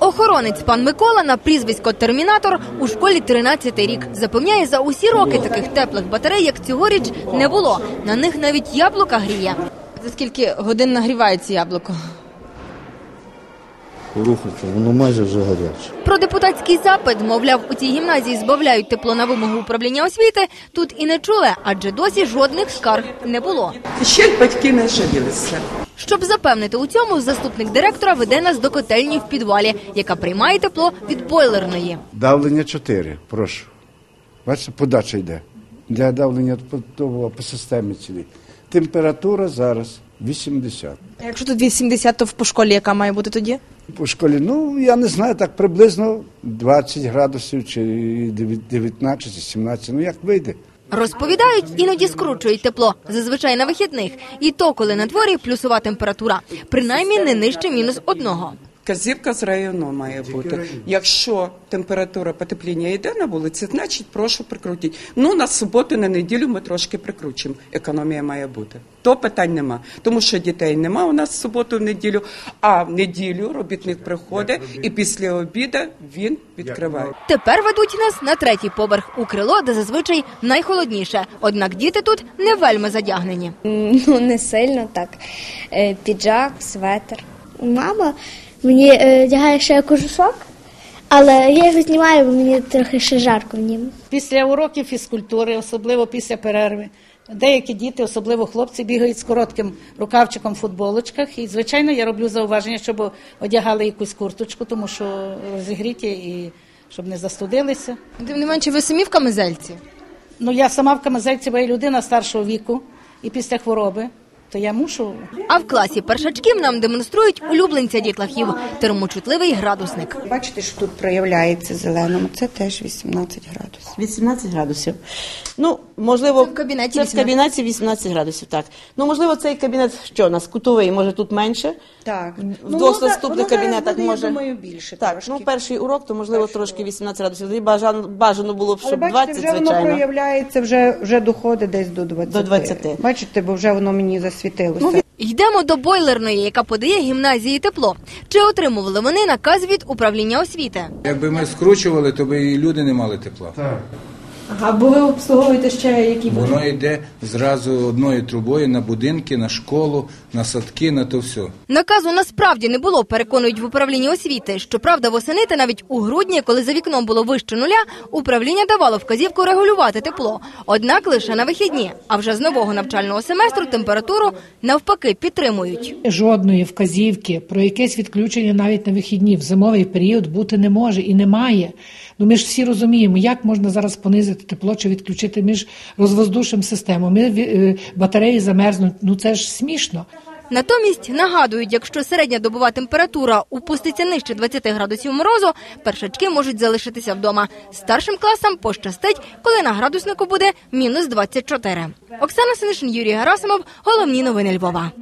Охоронець пан Микола на прізвисько Термінатор у школі 13 рік. Запевняє, за усі роки таких теплих батарей, як цьогоріч, не було. На них навіть яблука гріє. За скільки годин нагрівається яблуко? Рухаться, воно майже вже гаряче. Про депутатський запит, мовляв, у цій гімназії збавляють тепло на вимогу управління освіти. Тут і не чули, адже досі жодних скарг не було. Ще батьки не жалілися. Щоб запевнити у цьому, заступник директора веде нас до котельні в підвалі, яка приймає тепло від бойлерної. Давлення 4, прошу. Бачите, подача йде. Для давлення по, того, по системі цілій. Температура зараз 80. А якщо тут 80, то по школі яка має бути тоді? По школі, ну, я не знаю, так приблизно 20 градусів, чи 19, чи 17, ну як вийде. Розповідають, іноді скручують тепло, зазвичай на вихідних. І то, коли на дворі плюсова температура, принаймні не нижче мінус одного. Казівка з району має бути. Якщо температура потепління йде на вулиці, значить прошу прикрутіть. Ну на суботу, на неділю ми трошки прикручимо. Економія має бути. То питань нема. Тому що дітей нема у нас в суботу, в неділю, а в неділю робітник приходить і після обіду він відкриває. Тепер ведуть нас на третій поверх у крило, де зазвичай найхолодніше. Однак діти тут не вельми задягнені. Ну, не сильно так. Е, Піджак, светр. Мама мені е, ще кожушок, але я його знімаю, бо мені трохи ще жарко в ньому. Після уроків фізкультури, особливо після перерви, деякі діти, особливо хлопці, бігають з коротким рукавчиком в футболочках. І, звичайно, я роблю зауваження, щоб одягали якусь курточку, тому що розігріті і щоб не застудилися. Тим не менше, ви самі в камизельці. Ну, я сама в камазельці, бо я людина старшого віку і після хвороби, то я мушу А в класі першачків нам демонструють улюбленця дітлахів термочутливий градусник. Бачите, що тут проявляється зеленому. Це теж 18 градусів. 18 градусів. Ну, можливо, Це в кабінеті це в 18. кабінеті 18 градусів, так. Ну, можливо, цей кабінет, що у нас, кутовий, може тут менше. Так. В двох наступних кабінетах буде, може. Я думаю, більше Так, трошки. ну перший урок, то можливо трошки 18 градусів. Тоді бажано, бажано було б, Але щоб бачите, 20, вже воно проявляється, вже, вже доходить десь до 20. До 20. Бачите, бо вже воно мені засвітилося. Йдемо до бойлерної, яка подає гімназії тепло. Чи отримували вони наказ від управління освіти? Якби ми скручували, то би і люди не мали тепла. Або ви обслуговуєте ще які Воно йде зразу одною трубою на будинки, на школу, на садки, на то все. Наказу насправді не було, переконують в управлінні освіти. Щоправда, восени та навіть у грудні, коли за вікном було вище нуля, управління давало вказівку регулювати тепло. Однак лише на вихідні. А вже з нового навчального семестру температуру навпаки підтримують. Жодної вказівки про якесь відключення навіть на вихідні в зимовий період бути не може і немає. Ну ми ж всі розуміємо, як можна зараз понизити тепло чи відключити між розвоздушим системою. Ми е, батареї замерзнуть. Ну це ж смішно. Натомість нагадують, якщо середня добова температура упуститься нижче 20 градусів морозу, першачки можуть залишитися вдома. Старшим класам пощастить, коли на градуснику буде мінус 24. Оксана Синишин, Юрій Герасимов. Головні новини Львова.